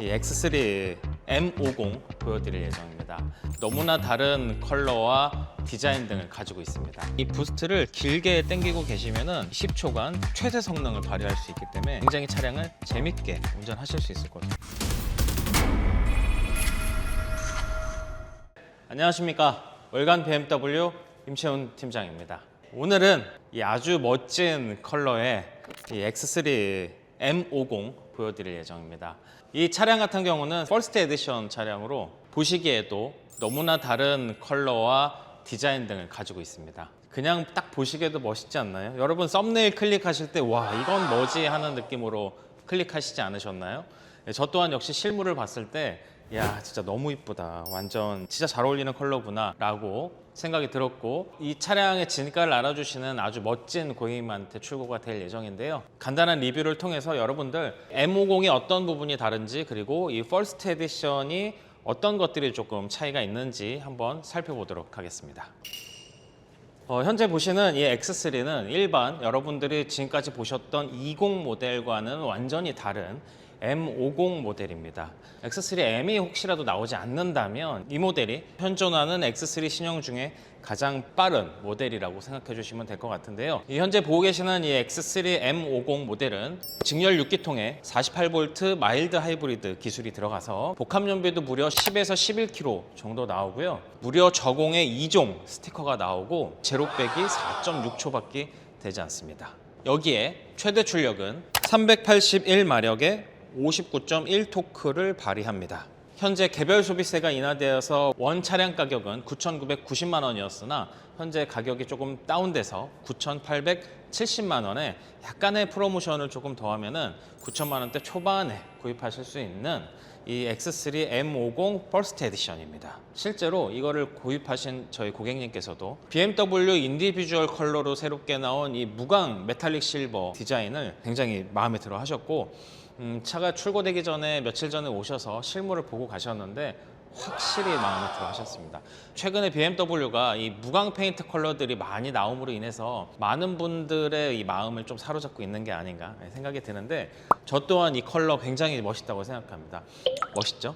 이 X3 M50 보여드릴 예정입니다. 너무나 다른 컬러와 디자인 등을 가지고 있습니다. 이 부스트를 길게 당기고 계시면은 10초간 최대 성능을 발휘할 수 있기 때문에 굉장히 차량을 재밌게 운전하실 수 있을 거예요. 안녕하십니까. 월간 BMW 임채훈 팀장입니다. 오늘은 이 아주 멋진 컬러의 이 X3 M50 보여드릴 예정입니다. 이 차량 같은 경우는 퍼스트 에디션 차량으로 보시기에도 너무나 다른 컬러와 디자인 등을 가지고 있습니다. 그냥 딱 보시기에도 멋있지 않나요? 여러분 썸네일 클릭하실 때 와 이건 뭐지 하는 느낌으로 클릭하시지 않으셨나요? 네, 저 또한 역시 실물을 봤을 때 야 진짜 너무 이쁘다 완전 진짜 잘 어울리는 컬러구나 라고 생각이 들었고 이 차량의 진가를 알아주시는 아주 멋진 고객님한테 출고가 될 예정인데요. 간단한 리뷰를 통해서 여러분들 M50이 어떤 부분이 다른지 그리고 이 퍼스트 에디션이 어떤 것들이 조금 차이가 있는지 한번 살펴보도록 하겠습니다. 어, 현재 보시는 이 X3는 일반 여러분들이 지금까지 보셨던 20 모델과는 완전히 다른 M50 모델입니다. X3 M이 혹시라도 나오지 않는다면 이 모델이 현존하는 X3 신형 중에 가장 빠른 모델이라고 생각해 주시면 될 것 같은데요. 이 현재 보고 계시는 이 X3 M50 모델은 직렬 6기통에 48V 마일드 하이브리드 기술이 들어가서 복합 연비도 무려 10에서 11km 정도 나오고요. 무려 저공의 2종 스티커가 나오고 제로백이 4.6초밖에 되지 않습니다. 여기에 최대 출력은 381마력의 59.1 토크를 발휘합니다. 현재 개별 소비세가 인하되어서 원 차량 가격은 9,990만 원이었으나 현재 가격이 조금 다운돼서 9,870만 원에 약간의 프로모션을 조금 더하면은 9천만 원대 초반에 구입하실 수 있는 이 X3 M50 퍼스트 에디션입니다. 실제로 이거를 구입하신 저희 고객님께서도 BMW 인디비주얼 컬러로 새롭게 나온 이 무광 메탈릭 실버 디자인을 굉장히 마음에 들어 하셨고 음, 차가 출고되기 전에 며칠 전에 오셔서 실물을 보고 가셨는데 확실히 마음에 들어 하셨습니다. 최근에 BMW가 이 무광 페인트 컬러들이 많이 나옴으로 인해서 많은 분들의 이 마음을 좀 사로잡고 있는 게 아닌가 생각이 드는데 저 또한 이 컬러 굉장히 멋있다고 생각합니다. 멋있죠?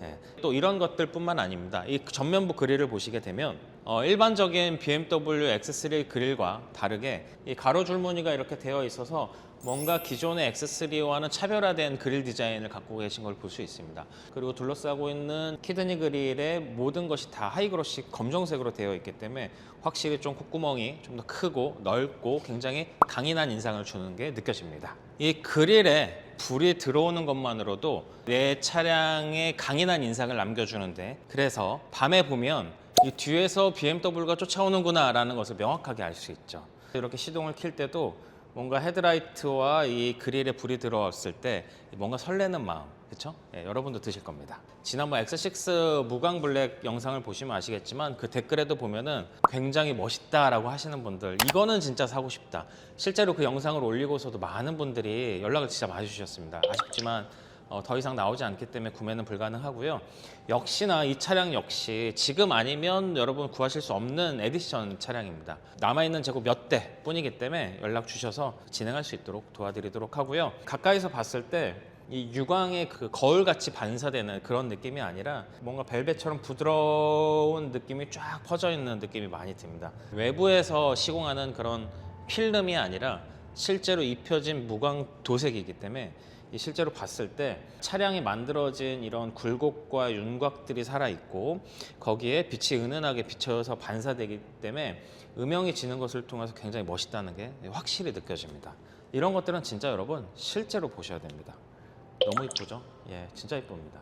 네. 또 이런 것들뿐만 아닙니다. 이 전면부 그릴을 보시게 되면 어, 일반적인 BMW X3 그릴과 다르게 이 가로 줄무늬가 이렇게 되어 있어서 뭔가 기존의 X3와는 차별화된 그릴 디자인을 갖고 계신 걸 볼 수 있습니다. 그리고 둘러싸고 있는 키드니 그릴의 모든 것이 다 하이그로시 검정색으로 되어 있기 때문에 확실히 좀 콧구멍이 좀 더 크고 넓고 굉장히 강인한 인상을 주는 게 느껴집니다. 이 그릴에 불이 들어오는 것만으로도 내 차량에 강인한 인상을 남겨주는데 그래서 밤에 보면 이 뒤에서 BMW가 쫓아오는구나 라는 것을 명확하게 알 수 있죠. 이렇게 시동을 킬 때도 뭔가 헤드라이트와 이 그릴에 불이 들어왔을 때 뭔가 설레는 마음, 그렇죠? 여러분도 드실 겁니다. 지난번 X6 무광 블랙 영상을 보시면 아시겠지만 그 댓글에도 보면은 굉장히 멋있다라고 하시는 분들 이거는 진짜 사고 싶다. 실제로 그 영상을 올리고서도 많은 분들이 연락을 진짜 많이 주셨습니다. 아쉽지만 어, 더 이상 나오지 않기 때문에 구매는 불가능하고요. 역시나 이 차량 역시 지금 아니면 여러분 구하실 수 없는 에디션 차량입니다. 남아있는 재고 몇 대 뿐이기 때문에 연락 주셔서 진행할 수 있도록 도와드리도록 하고요. 가까이서 봤을 때이 유광의 그 거울같이 반사되는 그런 느낌이 아니라 뭔가 벨벳처럼 부드러운 느낌이 쫙 퍼져 있는 느낌이 많이 듭니다. 외부에서 시공하는 그런 필름이 아니라 실제로 입혀진 무광 도색이기 때문에 이 실제로 봤을 때 차량이 만들어진 이런 굴곡과 윤곽들이 살아 있고 거기에 빛이 은은하게 비쳐서 반사되기 때문에 음영이 지는 것을 통해서 굉장히 멋있다는 게 확실히 느껴집니다. 이런 것들은 진짜 여러분 실제로 보셔야 됩니다. 너무 이쁘죠? 예, 진짜 이쁩니다.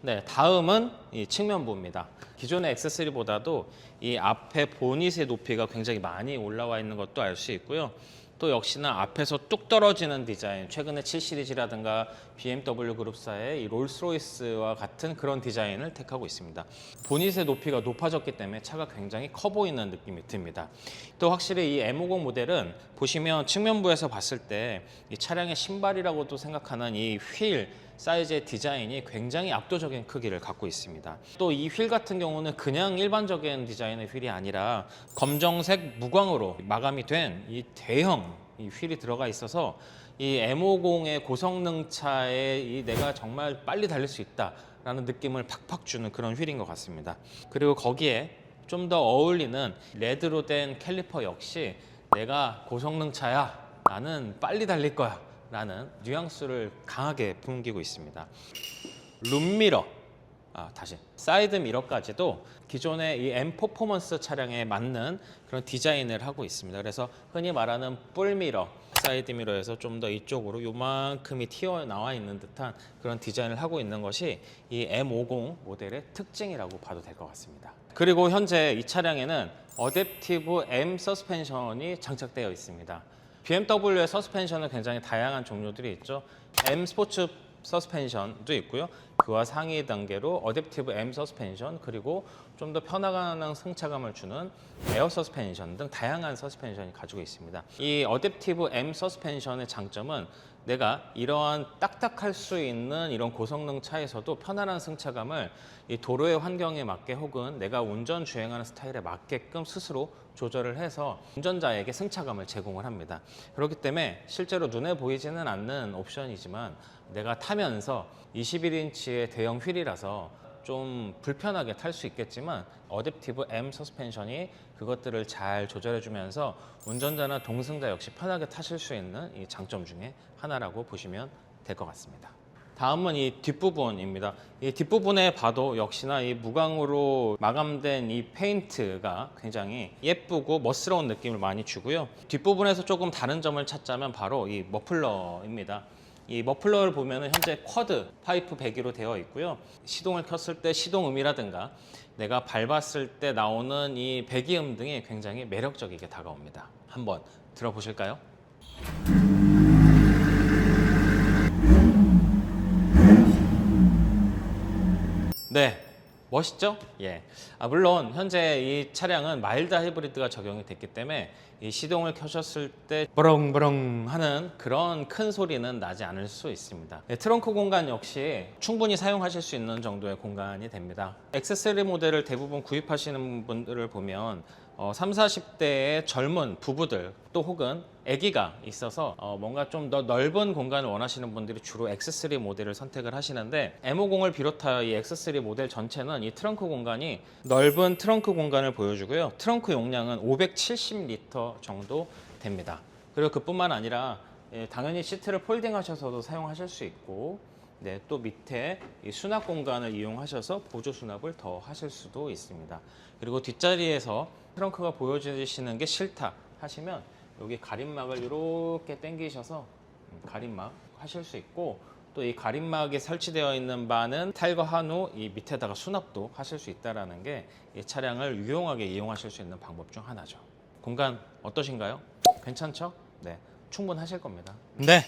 네, 다음은 이 측면부입니다. 기존의 X3보다도 이 앞에 보닛의 높이가 굉장히 많이 올라와 있는 것도 알 수 있고요. 또 역시나 앞에서 뚝 떨어지는 디자인, 최근에 7 시리즈라든가 BMW 그룹사의 이 롤스로이스와 같은 그런 디자인을 택하고 있습니다. 보닛의 높이가 높아졌기 때문에 차가 굉장히 커 보이는 느낌이 듭니다. 또 확실히 이 M50 모델은 보시면 측면부에서 봤을 때 이 차량의 신발이라고도 생각하는 이 휠 사이즈의 디자인이 굉장히 압도적인 크기를 갖고 있습니다. 또 이 휠 같은 경우는 그냥 일반적인 디자인의 휠이 아니라 검정색 무광으로 마감이 된 이 대형 이 휠이 들어가 있어서 이 M50의 고성능 차에 이 내가 정말 빨리 달릴 수 있다라는 느낌을 팍팍 주는 그런 휠인 것 같습니다. 그리고 거기에 좀 더 어울리는 레드로 된 캘리퍼 역시 내가 고성능 차야 나는 빨리 달릴 거야 라는 뉘앙스를 강하게 풍기고 있습니다. 룸미러 아, 다시 사이드 미러까지도 기존의 이 M 퍼포먼스 차량에 맞는 그런 디자인을 하고 있습니다. 그래서 흔히 말하는 뿔 미러, 사이드 미러에서 좀 더 이쪽으로 요만큼이 튀어 나와 있는 듯한 그런 디자인을 하고 있는 것이 이 M50 모델의 특징이라고 봐도 될 것 같습니다. 그리고 현재 이 차량에는 어댑티브 M 서스펜션이 장착되어 있습니다. BMW의 서스펜션은 굉장히 다양한 종류들이 있죠. M 스포츠 서스펜션도 있고요. 그와 상위 단계로 어댑티브 M 서스펜션 그리고 좀 더 편안한 승차감을 주는 에어 서스펜션 등 다양한 서스펜션이 가지고 있습니다. 이 어댑티브 M 서스펜션의 장점은 내가 이러한 딱딱할 수 있는 이런 고성능 차에서도 편안한 승차감을 이 도로의 환경에 맞게 혹은 내가 운전 주행하는 스타일에 맞게끔 스스로 조절을 해서 운전자에게 승차감을 제공을 합니다. 그렇기 때문에 실제로 눈에 보이지는 않는 옵션이지만 내가 타면서 21인치의 대형 휠이라서 좀 불편하게 탈 수 있겠지만 어댑티브 M 서스펜션이 그것들을 잘 조절해 주면서 운전자나 동승자 역시 편하게 타실 수 있는 이 장점 중에 하나라고 보시면 될 것 같습니다. 다음은 이 뒷부분입니다. 이 뒷부분에 봐도 역시나 이 무광으로 마감된 이 페인트가 굉장히 예쁘고 멋스러운 느낌을 많이 주고요. 뒷부분에서 조금 다른 점을 찾자면 바로 이 머플러입니다. 이 머플러를 보면 현재 쿼드 파이프 배기로 되어 있고요. 시동을 켰을 때 시동음이라든가 내가 밟았을 때 나오는 이 배기음 등이 굉장히 매력적이게 다가옵니다. 한번 들어보실까요? 네. 멋있죠? 예. 아, 물론 현재 이 차량은 마일드 하이브리드가 적용이 됐기 때문에 이 시동을 켜셨을 때 버렁버렁 하는 그런 큰 소리는 나지 않을 수 있습니다. 예, 트렁크 공간 역시 충분히 사용하실 수 있는 정도의 공간이 됩니다. X3 모델을 대부분 구입하시는 분들을 보면 어, 3, 40대의 젊은 부부들 또 혹은 아기가 있어서 어, 뭔가 좀 더 넓은 공간을 원하시는 분들이 주로 X3 모델을 선택을 하시는데 M50을 비롯하여 이 X3 모델 전체는 이 트렁크 공간이 넓은 트렁크 공간을 보여주고요. 트렁크 용량은 570리터 정도 됩니다. 그리고 그뿐만 아니라 예, 당연히 시트를 폴딩하셔서도 사용하실 수 있고 네, 또 밑에 이 수납 공간을 이용하셔서 보조 수납을 더 하실 수도 있습니다. 그리고 뒷자리에서 트렁크가 보여지시는 게 싫다 하시면 여기 가림막을 이렇게 당기셔서 음, 가림막 하실 수 있고 또 이 가림막에 설치되어 있는 바는 탈거한 후 이 밑에다가 수납도 하실 수 있다라는 게 이 차량을 유용하게 이용하실 수 있는 방법 중 하나죠. 공간 어떠신가요? 괜찮죠? 네, 충분하실 겁니다. 네.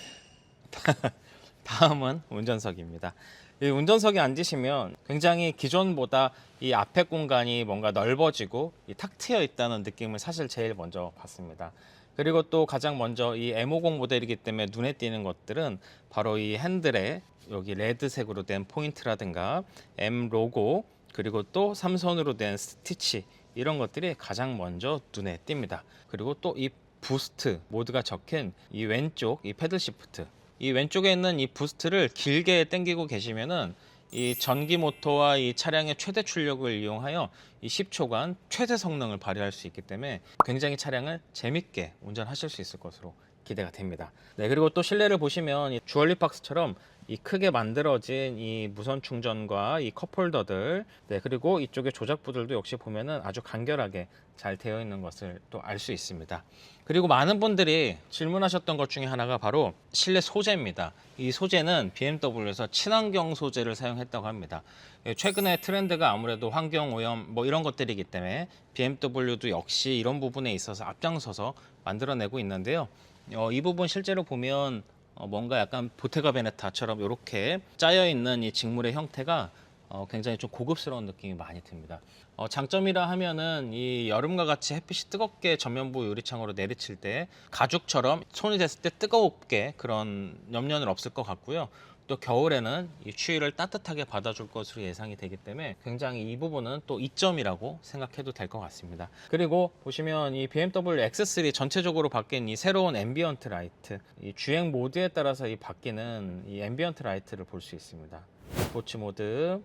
다음은 운전석입니다. 이 운전석에 앉으시면 굉장히 기존보다 이 앞에 공간이 뭔가 넓어지고 이 탁 트여 있다는 느낌을 사실 제일 먼저 받습니다. 그리고 또 가장 먼저 이 M50 모델이기 때문에 눈에 띄는 것들은 바로 이 핸들에 여기 레드색으로 된 포인트라든가 M 로고 그리고 또 삼선으로 된 스티치 이런 것들이 가장 먼저 눈에 띕니다. 그리고 또 이 부스트 모드가 적힌 이 왼쪽 이 패들 시프트 이 왼쪽에 있는 이 부스트를 길게 당기고 계시면은 이 전기 모터와 이 차량의 최대 출력을 이용하여 이 10초간 최대 성능을 발휘할 수 있기 때문에 굉장히 차량을 재밌게 운전하실 수 있을 것으로 기대가 됩니다. 네, 그리고 또 실내를 보시면 이 주얼리 박스처럼 이 크게 만들어진 이 무선 충전과 이 컵홀더들, 네, 그리고 이쪽에 조작부들도 역시 보면은 아주 간결하게 잘 되어 있는 것을 또 알 수 있습니다. 그리고 많은 분들이 질문하셨던 것 중에 하나가 바로 실내 소재입니다. 이 소재는 BMW에서 친환경 소재를 사용했다고 합니다. 예, 최근에 트렌드가 아무래도 환경 오염 뭐 이런 것들이기 때문에 BMW도 역시 이런 부분에 있어서 앞장서서 만들어내고 있는데요. 어, 이 부분 실제로 보면 어, 뭔가 약간 보테가 베네타처럼 이렇게 짜여 있는 이 직물의 형태가 어, 굉장히 좀 고급스러운 느낌이 많이 듭니다. 어, 장점이라 하면은 이 여름과 같이 햇빛이 뜨겁게 전면부 유리창으로 내리칠 때 가죽처럼 손이 댔을 때 뜨겁게 그런 염려는 없을 것 같고요. 또 겨울에는 이 추위를 따뜻하게 받아줄 것으로 예상이 되기 때문에 굉장히 이 부분은 또 이점이라고 생각해도 될 것 같습니다. 그리고 보시면 이 BMW X3 전체적으로 바뀐 이 새로운 앰비언트 라이트, 이 주행 모드에 따라서 이 바뀌는 이 앰비언트 라이트를 볼 수 있습니다. 스포츠 모드,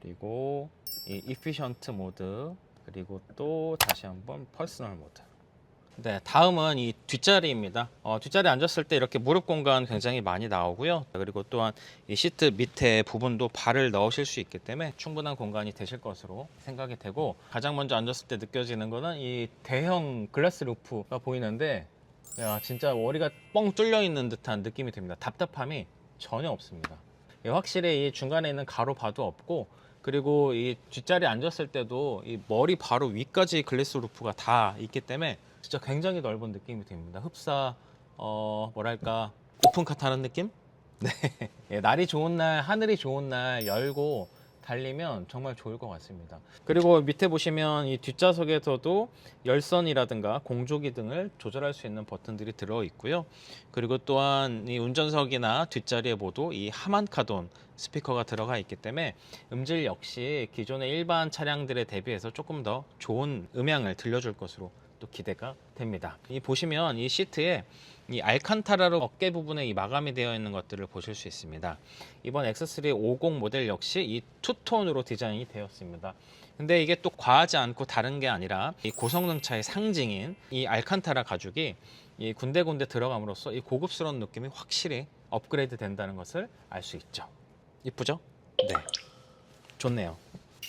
그리고 이 이피션트 모드, 그리고 또 다시 한번 퍼스널 모드. 네, 다음은 이 뒷자리입니다. 어, 뒷자리 앉았을 때 이렇게 무릎 공간 굉장히 많이 나오고요. 그리고 또한 이 시트 밑에 부분도 발을 넣으실 수 있기 때문에 충분한 공간이 되실 것으로 생각이 되고 가장 먼저 앉았을 때 느껴지는 거는 이 대형 글라스 루프가 보이는데 야, 진짜 머리가 뻥 뚫려 있는 듯한 느낌이 듭니다. 답답함이 전혀 없습니다. 예, 확실히 이 중간에 있는 가로 바도 없고 그리고 이 뒷자리에 앉았을 때도 이 머리 바로 위까지 글래스 루프가 다 있기 때문에 진짜 굉장히 넓은 느낌이 듭니다. 흡사 어 뭐랄까 오픈 카 타는 느낌? 네. 예, 날이 좋은 날, 하늘이 좋은 날 열고 달리면 정말 좋을 것 같습니다. 그리고 밑에 보시면 이 뒷좌석에서도 열선이라든가 공조기 등을 조절할 수 있는 버튼들이 들어 있고요. 그리고 또한 이 운전석이나 뒷자리에 모두 이 하만카돈 스피커가 들어가 있기 때문에 음질 역시 기존의 일반 차량들에 대비해서 조금 더 좋은 음향을 들려줄 것으로 또 기대가 됩니다. 이 보시면 이 시트에 이 알칸타라로 어깨 부분에 이 마감이 되어 있는 것들을 보실 수 있습니다. 이번 X3 50 모델 역시 이 투톤으로 디자인이 되었습니다. 근데 이게 또 과하지 않고 다른 게 아니라 이 고성능 차의 상징인 이 알칸타라 가죽이 이 군데군데 들어감으로써 이 고급스러운 느낌이 확실히 업그레이드 된다는 것을 알 수 있죠. 이쁘죠? 네. 좋네요.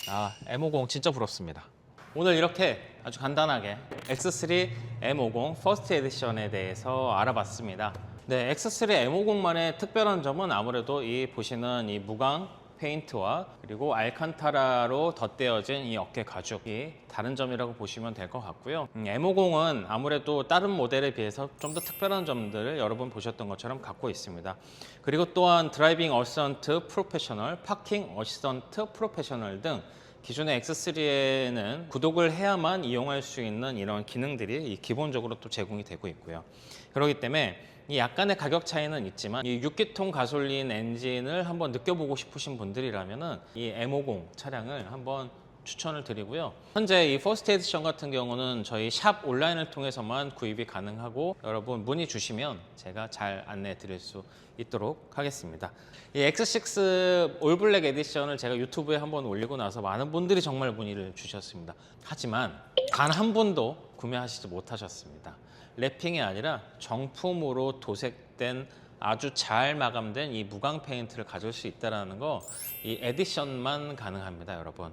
아, M50 진짜 부럽습니다. 오늘 이렇게 아주 간단하게 X3 M50 퍼스트 에디션에 대해서 알아봤습니다. 네, X3 M50만의 특별한 점은 아무래도 이 보시는 이 무광 페인트와 그리고 알칸타라로 덧대어진 이 어깨 가죽이 다른 점이라고 보시면 될 것 같고요. 음, M50은 아무래도 다른 모델에 비해서 좀 더 특별한 점들을 여러분 보셨던 것처럼 갖고 있습니다. 그리고 또한 드라이빙 어시스턴트 프로페셔널, 파킹 어시스턴트 프로페셔널 등 기존의 X3에는 구독을 해야만 이용할 수 있는 이런 기능들이 이 기본적으로 또 제공이 되고 있고요. 그렇기 때문에 이 약간의 가격 차이는 있지만 이 6기통 가솔린 엔진을 한번 느껴보고 싶으신 분들이라면 은 이 M50 차량을 한번 추천을 드리고요. 현재 이 퍼스트 에디션 같은 경우는 저희 샵 온라인을 통해서만 구입이 가능하고 여러분 문의 주시면 제가 잘 안내해 드릴 수 있도록 하겠습니다. 이 X6 올블랙 에디션을 제가 유튜브에 한번 올리고 나서 많은 분들이 정말 문의를 주셨습니다. 하지만 단 한 분도 구매하시지 못하셨습니다. 랩핑이 아니라 정품으로 도색된 아주 잘 마감된 이 무광 페인트를 가질 수 있다는 거이 에디션만 가능합니다, 여러분.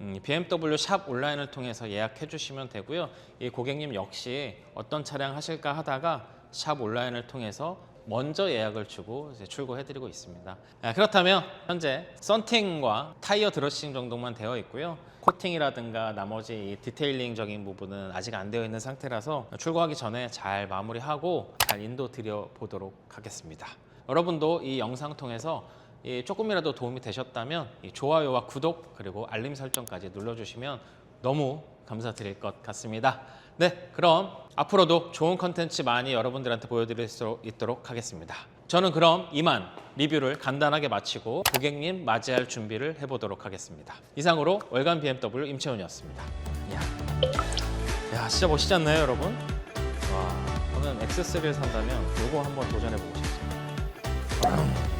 음, BMW 샵 온라인을 통해서 예약해 주시면 되고요. 이 고객님 역시 어떤 차량 하실까 하다가 샵 온라인을 통해서 먼저 예약을 주고 출고해 드리고 있습니다. 아, 그렇다면 현재 썬팅과 타이어 드러싱 정도만 되어 있고요. 코팅이라든가 나머지 이 디테일링적인 부분은 아직 안 되어 있는 상태라서 출고하기 전에 잘 마무리하고 잘 인도 드려 보도록 하겠습니다. 여러분도 이 영상 통해서 이 조금이라도 도움이 되셨다면 이 좋아요와 구독 그리고 알림 설정까지 눌러주시면 너무 감사드릴 것 같습니다. 네, 그럼 앞으로도 좋은 컨텐츠 많이 여러분들한테 보여드릴 수 있도록 하겠습니다. 저는 그럼 이만 리뷰를 간단하게 마치고 고객님 맞이할 준비를 해보도록 하겠습니다. 이상으로 월간 BMW 임채훈이었습니다. 이야, 야 진짜 멋있지 않나요, 여러분? 와, 저는 X3를 산다면 이거 한번 도전해보고 싶습니다.